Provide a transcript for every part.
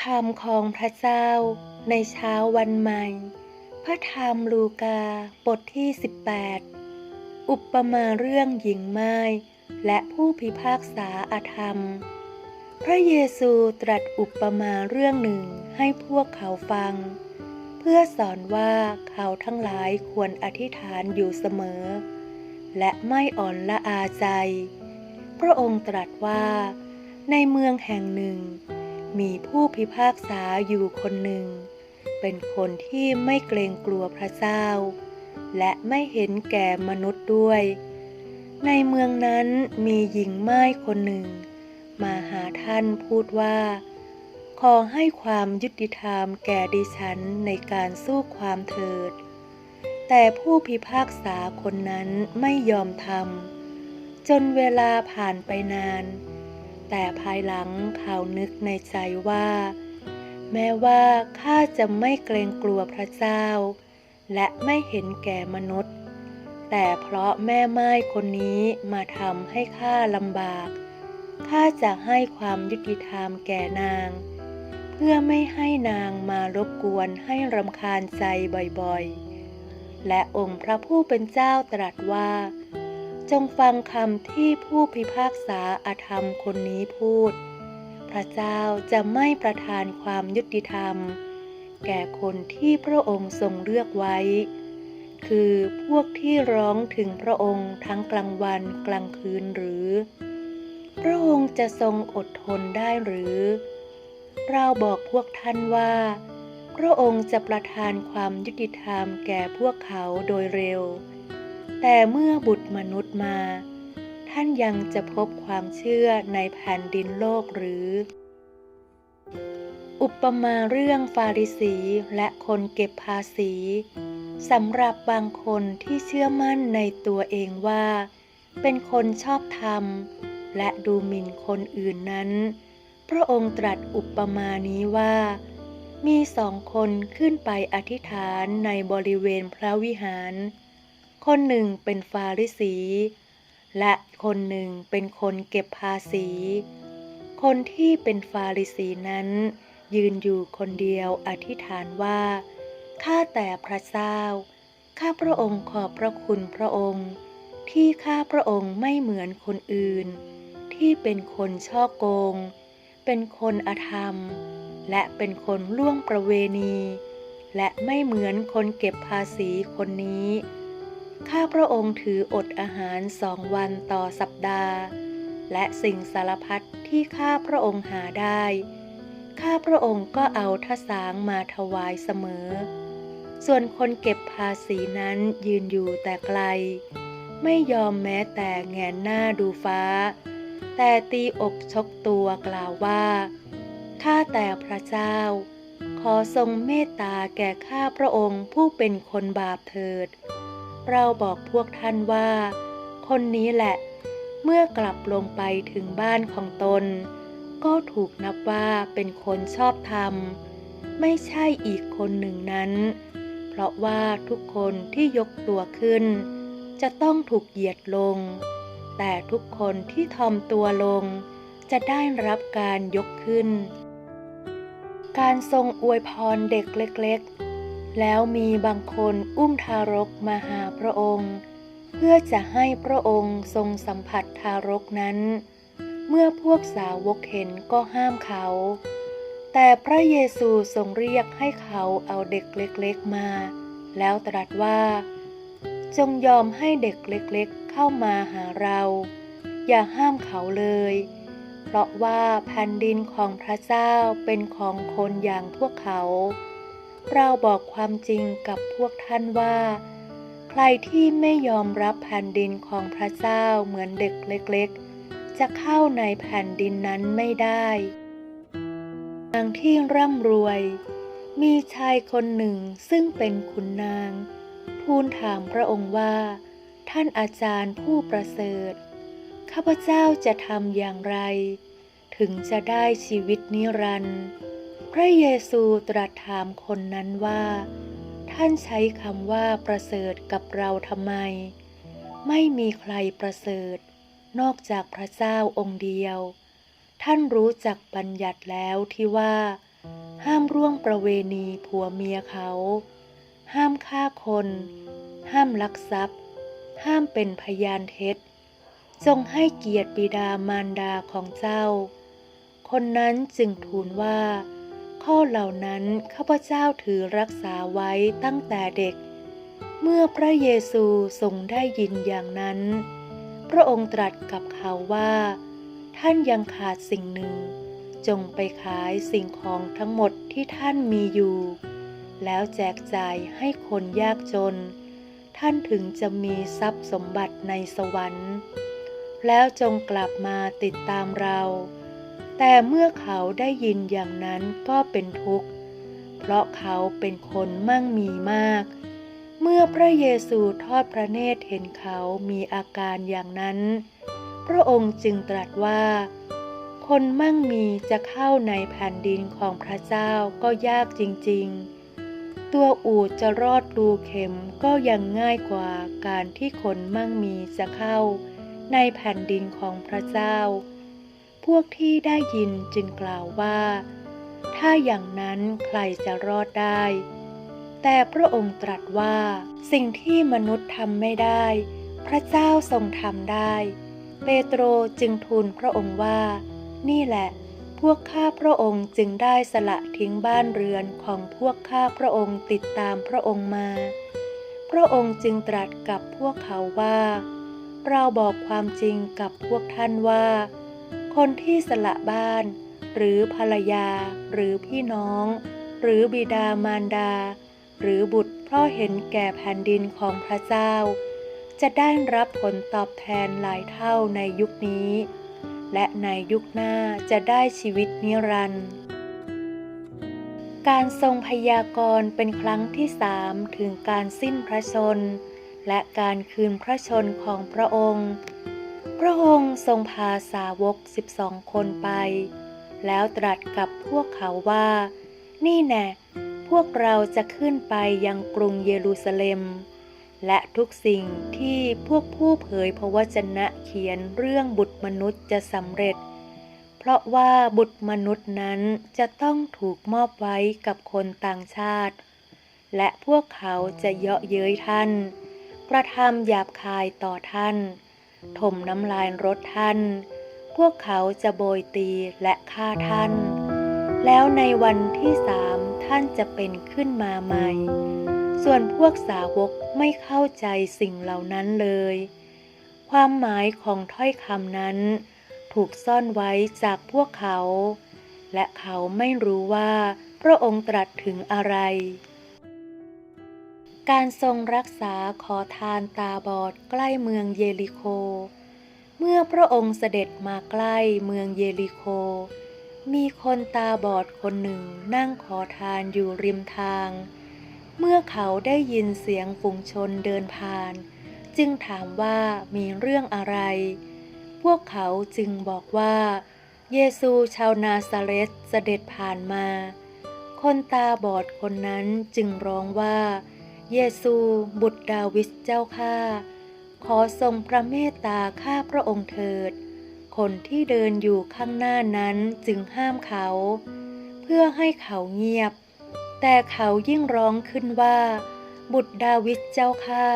คำของพระเจ้าในเช้าวันใหม่ พระธรรมลูกาบทที่ 18 อุปมาเรื่องหญิงไม้และผู้พิพากษาอาธรรม พระเยซูตรัสอุปมาเรื่องหนึ่งให้พวกเขาฟัง เพื่อสอนว่าเขาทั้งหลายควรอธิษฐานอยู่เสมอ และไม่อ่อนละอาใจ พระองค์ตรัสว่า ในเมืองแห่งหนึ่ง มีผู้พิพากษาอยู่คนหนึ่ง เป็นคนที่ไม่เกรงกลัวพระเจ้า และไม่เห็นแก่มนุษย์ด้วย ในเมืองนั้นมีหญิงไม้คนหนึ่ง มาหาท่านพูดว่า ขอให้ความยุติธรรมแก่ดิฉันในการสู้ความเถิด แต่ผู้พิพากษาคนนั้นไม่ยอมทำจนเวลาผ่านไปนาน แต่ภายหลังเขานึกในใจว่า แม้ว่าข้าจะไม่เกรงกลัวพระเจ้า และไม่เห็นแก่มนุษย์ แต่เพราะแม่ไม้คนนี้มาทำให้ข้าลำบาก ข้าจะให้ความยุติธรรมแก่นาง เพื่อไม่ให้นางมารบกวนให้รำคาญใจบ่อยๆ และองค์พระผู้เป็นเจ้าตรัสว่า จงฟังคำที่ผู้พิพากษาอาธรรมคนนี้พูด พระเจ้าจะไม่ประทานความยุติธรรม แก่คนที่พระองค์ทรงเลือกไว้ คือพวกที่ร้องถึงพระองค์ทั้งกลางวันกลางคืนหรือ พระองค์จะทรงอดทนได้หรือ เราบอกพวกท่านว่า พระองค์จะประทานความยุติธรรมแก่พวกเขาโดยเร็ว แต่เมื่อบุตรมนุษย์มา ท่านยังจะพบความเชื่อในแผ่นดินโลกหรือ อุปมาเรื่องฟาริสีและคนเก็บภาษีสำหรับบางคนที่เชื่อมั่นในตัวเองว่า เป็นคนชอบธรรม และดูหมิ่นคนอื่นนั้น พระองค์ตรัสอุปมานี้ว่า มีสองคนขึ้นไปอธิษฐานในบริเวณพระวิหาร คนหนึ่งเป็นฟาริสี และคนหนึ่งเป็นคนเก็บภาษี คนที่เป็นฟาริสีนั้น ยืนอยู่คนเดียวอธิษฐานว่าข้าแต่พระเจ้า ข้าพระองค์ขอบพระคุณพระองค์ ที่ข้าพระองค์ไม่เหมือนคนอื่น ที่เป็นคนช่อโกง เป็นคนอธรรม และเป็นคนล่วงประเวณี และไม่เหมือนคนเก็บภาษีคนนี้ ข้าพระองค์ถืออดอาหารสองวันต่อสัปดาห์ และสิ่งสารพัดที่ข้าพระองค์หาได้ ข้าพระองค์ก็เอาทสางมาถวายเสมอ ส่วนคนเก็บภาษีนั้นยืนอยู่แต่ไกล ไม่ยอมแม้แต่แงนหน้าดูฟ้า แต่ตีอกชกตัวกล่าวว่า ข้าแต่พระเจ้า ขอทรงเมตตาแก่ข้าพระองค์ผู้เป็นคนบาปเถิด เราบอกพวกท่านว่า คนนี้แหละ เมื่อกลับลงไปถึงบ้านของตน ก็ถูกนับว่าเป็นคนชอบธรรม ไม่ใช่อีกคนหนึ่งนั้น เพราะว่าทุกคนที่ยกตัวขึ้น จะต้องถูกเหยียดลง แต่ทุกคนที่ทอมตัวลง จะได้รับการยกขึ้น การทรงอวยพรเด็กเล็กๆ แล้วมีบางคนอุ้มทารกมาหาพระองค์ เพื่อจะให้พระองค์ทรงสัมผัสทารกนั้น เมื่อพวกสาวกเห็นก็ห้ามเขา แต่พระเยซูทรงเรียกให้เขาเอาเด็กเล็กๆมา แล้วตรัสว่า จงยอมให้เด็กเล็กๆเข้ามาหาเรา อย่าห้ามเขาเลย เพราะว่าแผ่นดินของพระเจ้าเป็นของคนอย่างพวกเขา เราบอกความจริงกับพวกท่านว่า ใครที่ไม่ยอมรับแผ่นดินของพระเจ้าเหมือนเด็กเล็กๆ จะเข้าในแผ่นดินนั้นไม่ได้นางที่ร่ำรวย มีชายคนหนึ่งซึ่งเป็นขุนนาง ทูลถามพระองค์ว่า ท่านอาจารย์ผู้ประเสริฐ ข้าพเจ้าจะทำอย่างไร ถึงจะได้ชีวิตนิรันดร์ พระเยซูตรัสถามคนนั้นว่า ท่านใช้คำว่าประเสริฐกับเราทำไม ไม่มีใครประเสริฐ นอกจากพระเจ้าองค์เดียว ท่านรู้จักบัญญัติแล้วที่ว่า ห้ามร่วงประเวณีผัวเมียเขา ห้ามฆ่าคน ห้ามลักทรัพย์ ห้ามเป็นพยานเท็จ จงให้เกียรติบิดามารดาของเจ้า คนนั้นจึงทูลว่า ข้อเหล่านั้นข้าพเจ้าถือรักษาไว้ตั้งแต่เด็ก เมื่อพระเยซูทรงได้ยินอย่างนั้น พระองค์ตรัสกับเขาว่า ท่านยังขาดสิ่งหนึ่ง จงไปขายสิ่งของทั้งหมดที่ท่านมีอยู่ แล้วแจกจ่ายให้คนยากจน ท่านถึงจะมีทรัพย์สมบัติในสวรรค์ แล้วจงกลับมาติดตามเรา แต่เมื่อเขาได้ยินอย่างนั้นก็เป็นทุกข์ เพราะเขาเป็นคนมั่งมีมาก เมื่อพระเยซูทอดพระเนตรเห็นเขามีอาการอย่างนั้น พระองค์จึงตรัสว่า คนมั่งมีจะเข้าในแผ่นดินของพระเจ้าก็ยากจริงๆ ตัวอูดจะรอดรูเข็มก็ยังง่ายกว่าการที่คนมั่งมีจะเข้าในแผ่นดินของพระเจ้า พวกที่ได้ยินจึงกล่าวว่า ถ้าอย่างนั้นใครจะรอดได้ แต่พระองค์ตรัสว่า สิ่งที่มนุษย์ทำไม่ได้ พระเจ้าทรงทำได้ เปโตรจึงทูลพระองค์ว่า นี่แหละ พวกข้าพระองค์จึงได้สละทิ้งบ้านเรือนของพวกข้าพระองค์ติดตามพระองค์มา พระองค์จึงตรัสกับพวกเขาว่า เราบอกความจริงกับพวกท่านว่า คนที่สละบ้าน หรือภรรยา หรือพี่น้อง หรือบิดามารดา หรือบุตรเพราะเห็นแก่แผ่นดินของพระเจ้า จะได้รับผลตอบแทนหลายเท่าในยุคนี้ และในยุคหน้าจะได้ชีวิตนิรันดร์การทรงพยากรณ์เป็นครั้งที่สามถึงการสิ้นพระชน และการคืนพระชนของพระองค์ พระองค์ทรงพาสาวกสิบสองคนไป แล้วตรัสกับพวกเขาว่า นี่แน่พวกเราจะขึ้นไปยังกรุงเยรูซาเล็ม และทุกสิ่งที่พวกผู้เผยพระวจนะเขียนเรื่องบุตรมนุษย์จะสำเร็จ เพราะว่าบุตรมนุษย์นั้นจะต้องถูกมอบไว้กับคนต่างชาติ และพวกเขาจะเยาะเย้ยท่าน กระทำหยาบคายต่อท่าน ถมน้ำลายรถท่าน พวกเขาจะโบยตีและฆ่าท่าน แล้วในวันที่สามท่านจะเป็นขึ้นมาใหม่ ส่วนพวกสาวกไม่เข้าใจสิ่งเหล่านั้นเลย ความหมายของถ้อยคำนั้น ถูกซ่อนไว้จากพวกเขา และเขาไม่รู้ว่าพระองค์ตรัสถึงอะไร การทรงรักษาขอทานตาบอดใกล้เมืองเยริโค เมื่อพระองค์เสด็จมาใกล้เมืองเยริโค มีคนตาบอดคนหนึ่งนั่งขอทานอยู่ริมทาง เมื่อเขาได้ยินเสียงฝูงชนเดินผ่าน จึงถามว่ามีเรื่องอะไร พวกเขาจึงบอกว่า เยซูชาวนาซาเรตเสด็จผ่านมา คนตาบอดคนนั้นจึงร้องว่า เยซู บุตรดาวิดเจ้าข้าขอทรงพระเมตตาข้าพระองค์เถิด คนที่เดินอยู่ข้างหน้านั้นจึงห้ามเขา เพื่อให้เขาเงียบ แต่เขายิ่งร้องขึ้นว่า บุตรดาวิดเจ้าข้า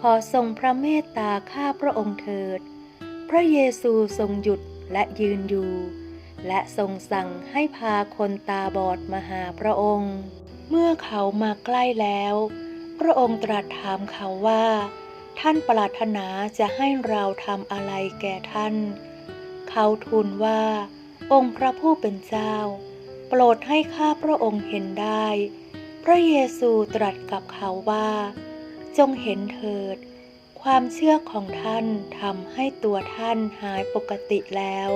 ขอทรงพระเมตตาข้าพระองค์เถิด พระเยซูทรงหยุดและยืนอยู่ และทรงสั่งให้พาคนตาบอดมาหาพระองค์ เมื่อเขามาใกล้แล้ว พระองค์ตรัสถามเขาว่า ท่านปรารถนาจะให้เราทำอะไรแก่ท่าน เขาทูลว่า องค์พระผู้เป็นเจ้า โปรดให้ข้าพระองค์เห็นได้ พระเยซูตรัสกับเขาว่า จงเห็นเถิด ความเชื่อของท่านทำให้ตัวท่านหายปกติแล้ว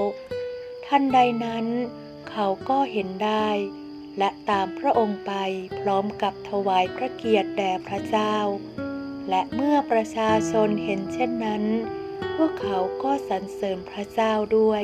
ท่านใดนั้น เขาก็เห็นได้ และตามพระองค์ไปพร้อมกับถวายพระเกียรติแด่พระเจ้า และเมื่อประชาชนเห็นเช่นนั้น พวกเขาก็สรรเสริญพระเจ้าด้วย